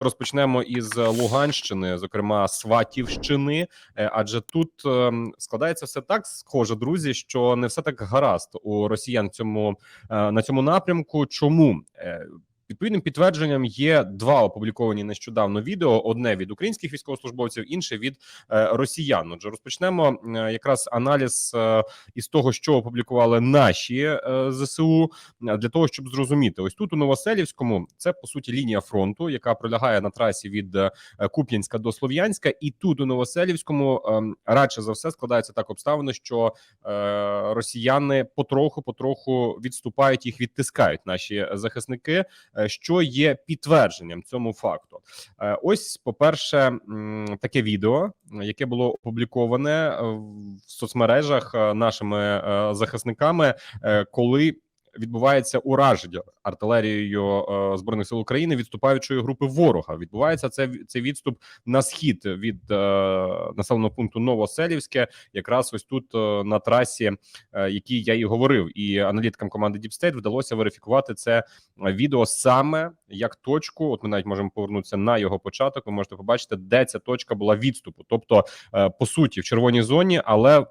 Розпочнемо із Луганщини, зокрема Сватівщини, Е, адже тут ем, складається все так схоже, друзі, що не все так гаразд у росіян цьому е, на цьому напрямку. Чому Е, відповідним підтвердженням є два опубліковані нещодавно відео: одне від українських військовослужбовців, інше від е, росіян. Отже, розпочнемо е, якраз аналіз е, із того, що опублікували наші зсу, для того, щоб зрозуміти, ось тут у Новоселівському це по суті лінія фронту, яка пролягає на трасі від Куп'янська до Слов'янська, і тут у Новоселівському ем, радше за все складається так обставини, що росіяни потроху потроху відступають їх, відтискають наші захисники, що є підтвердженням цьому факту. Е, ось, по перше, таке відео, яке було опубліковане е, в соцмережах е, нашими е, захисниками, е, коли відбувається ураження артилерією е, збройних сил України відступаючої групи ворога. Відбувається це цей відступ на схід від е, населеного пункту Новоселівське, якраз ось тут е, на трасі, якій я і говорив, і аналітикам команди Deep State вдалося верифікувати це відео саме як точку. От ми навіть можемо повернутися на його початок. Ви можете побачити, де ця точка була відступу. Тобто, по суті, в червоній зоні, але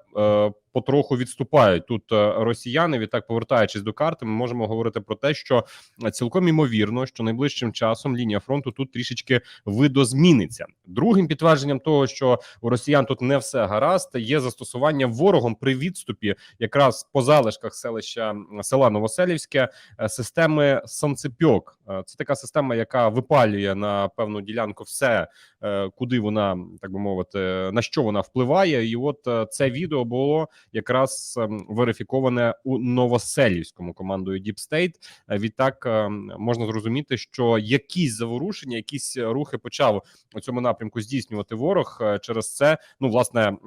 потроху відступають тут е, росіяни. Відтак, повертаючись до карти, ми можемо говорити про те, що цілком імовірно, що найближчим часом лінія фронту тут трішечки видозміниться. Другим підтвердженням того, що у росіян тут не все гаразд, є застосування ворогом при відступі, якраз по залишках селища села Новоселівське е, системи Санцепьок. Е, Це така система, яка випалює на певну ділянку все, е, куди вона так би мовити, на що вона впливає. І от е, це відео було якраз ем, верифіковане у Новоселівському командою Deep State. Відтак е, можна зрозуміти, що якісь заворушення, якісь рухи почав у цьому напрямку здійснювати ворог. Через це, ну власне,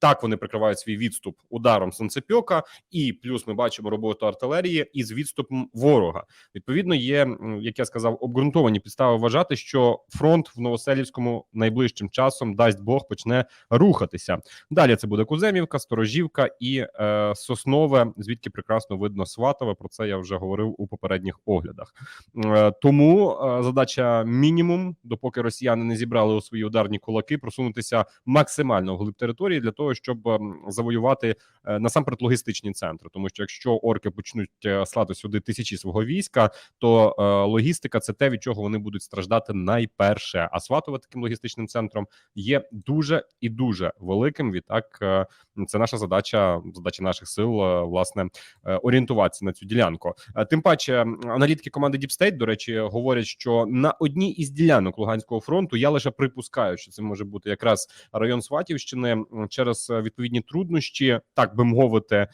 так вони прикривають свій відступ ударом Санцепьока, і плюс ми бачимо роботу артилерії із відступом ворога. Відповідно, є як я сказав, обґрунтовані підстави вважати, що фронт в Новоселівському найближчим часом дасть Бог почне рухатися. Далі це буде Куземівка, Сторожівка і е, Соснове, звідки прекрасно видно Сватове. Про це я вже говорив у попередніх оглядах. Е, тому е, задача мінімум, допоки росіяни не зібрали у свої ударні кулаки, просунутися максимально вглиб території для того, щоб ем, завоювати е, насамперед логістичні центри. Тому що якщо орки почнуть е, слати сюди тисячі свого війська, то е, логістика це те, від чого вони будуть страждати найперше. А Сватове таким логістичним центром є дуже і дуже великим. Відтак, це наша задача, задача наших сил, власне, орієнтуватися на цю ділянку. Тим паче, аналітики команди Deep State, до речі, говорять, що на одній із ділянок Луганського фронту я лише припускаю, що це може бути якраз район Сватівщини через е, відповідні труднощі, так би мовити, е,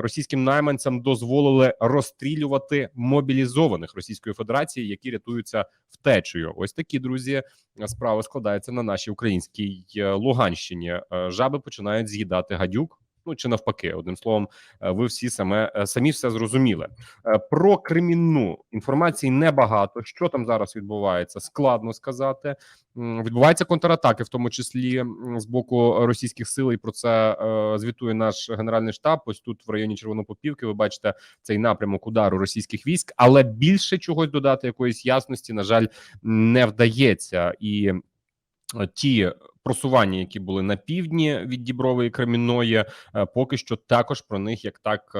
російським найманцям дозволили розстрілювати мобілізованих Російської Федерації, які рятуються втечею. Ось такі друзі справи складаються на нашій українській е, Луганщині. Жаби починають з'їдати гадюк. Ну чи навпаки, одним словом, е, ви всі саме е, самі все зрозуміли. Е, Про Кремінну інформації небагато. Що там зараз відбувається, складно сказати. Відбуваються контратаки, в тому числі з боку російських сил. І про це звітує наш генеральний штаб. Ось тут в районі Червонопопівки. Ви бачите цей напрямок удару російських військ, але більше чогось додати якоїсь ясності, на жаль, не вдається і. Ті просування, які були на півдні від Дібрової Кремінної, е, поки що також про них як так е,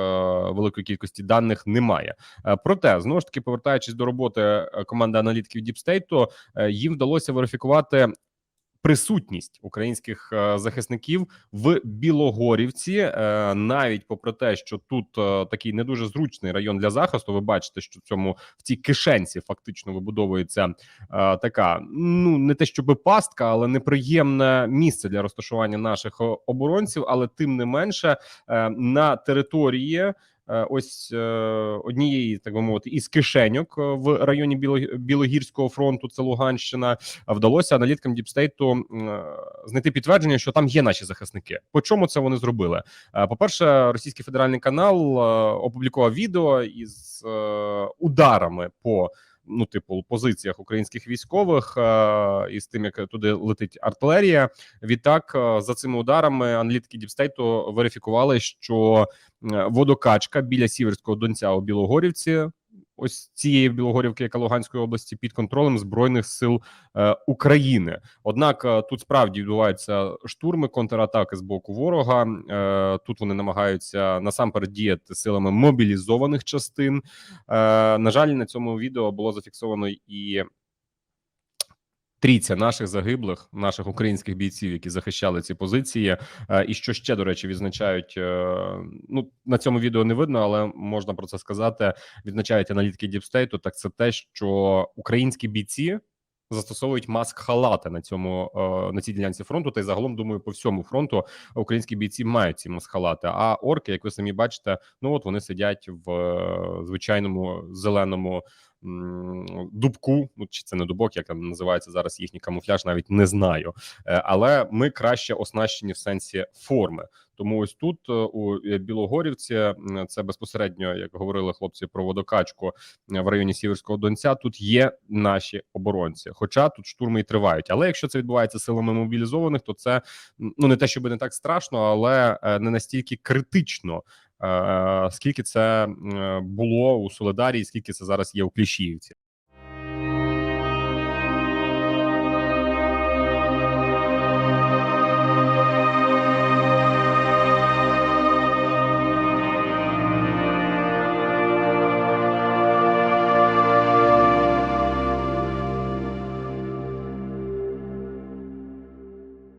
великої кількості даних немає. Е, Проте знову ж таки, повертаючись до роботи команди аналітиків е, їм вдалося верифікувати. Присутність українських е, захисників в Білогорівці, е, навіть попри те, що тут е, такий не дуже зручний район для захисту. Ви бачите, що в цьому в цій кишенці фактично вибудовується така, ну не те, щоб пастка, але неприємне місце для розташування наших оборонців. Але тим не менше на території. Е, Ось е, однієї, так би мовити, із кишеньок е, в районі Біло, Білогірського фронту, це Луганщина, вдалося аналіткам Діпстейту знайти підтвердження, що там є наші захисники. По чому це вони зробили? Е, По-перше, російський федеральний канал опублікував відео із ударами по ну, типу, позиціях українських військових е, і з тим, як туди летить артилерія. Відтак, е, за цими ударами аналітики Діпстейту верифікували, що е, водокачка біля Сіверського Донця у Білогорівці ось цієї Білогорівки, яка Луганської області, під контролем збройних сил е, України. Однак е, тут справді відбуваються штурми, контратаки з боку ворога. Е, тут вони намагаються насамперед діяти силами мобілізованих частин. Е, на жаль, на цьому відео було зафіксовано і. Трійця наших загиблих, наших українських бійців, які захищали ці позиції, Е, і що ще до речі відзначають. е, Ну на цьому відео не видно, але можна про це сказати. Відзначають аналітики Діпстейту. Так це те, що українські бійці застосовують маск-халати на цьому е, на цій ділянці фронту. Та й загалом думаю, по всьому фронту українські бійці мають ці маск-халати. А орки, як ви самі бачите, ну от вони сидять в звичайному зеленому дубку. Ну чи це не дубок, як називається зараз їхній камуфляж, навіть не знаю. Е, Але ми краще оснащені в сенсі форми. Тому ось тут е, у е, Білогорівці це безпосередньо, як говорили хлопці про водокачку е, в районі Сіверського Донця. Тут є наші оборонці. Хоча тут штурми і тривають. Але якщо це відбувається силами мобілізованих, то це ну не те, щоб не так страшно, але е, не настільки критично. Е, Скільки це було у Солидарії, скільки це зараз є у Кліщіївці.